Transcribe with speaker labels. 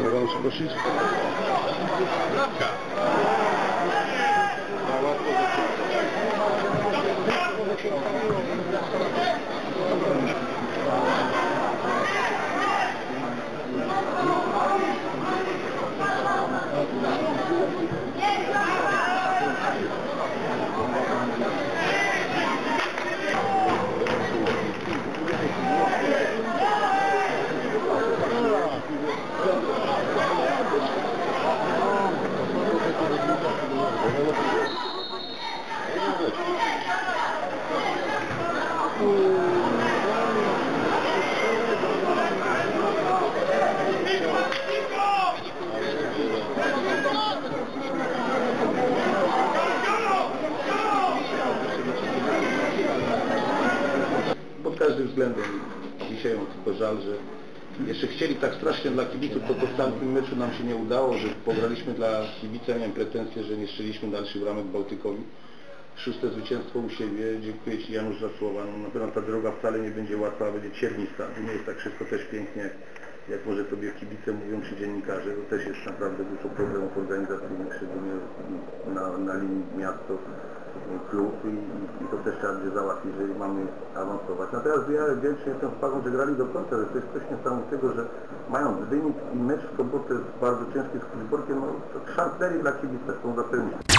Speaker 1: Права соглашись.
Speaker 2: Травка. Права соглашись.
Speaker 1: Pod każdym względem dzisiaj mam tylko żal, że jeszcze chcieli tak strasznie dla kibiców, to, to w tamtym meczu nam się nie udało, że pograliśmy dla kibica, miałem pretensje, że nie strzeliśmy dalszych bramek Bałtykowi. Szóste zwycięstwo u siebie, dziękuję Ci Janusz za słowa. No, na pewno ta droga wcale nie będzie łatwa, będzie ciernista. To nie jest tak wszystko też pięknie, jak, może Tobie kibice mówią, czy dziennikarze. To też jest naprawdę dużo problemów organizacyjnych, szczególnie na, na linii miasto klub i, i to też trzeba będzie załatwić, jeżeli mamy awansować. Natomiast ja wdzięczny jestem Spagom, że grali do końca, że to jest coś niesamowitego, że mając wynik i mecz w sobotę z bardzo ciężkim Spilborkiem, no to szancerii dla kibica są zapewnić.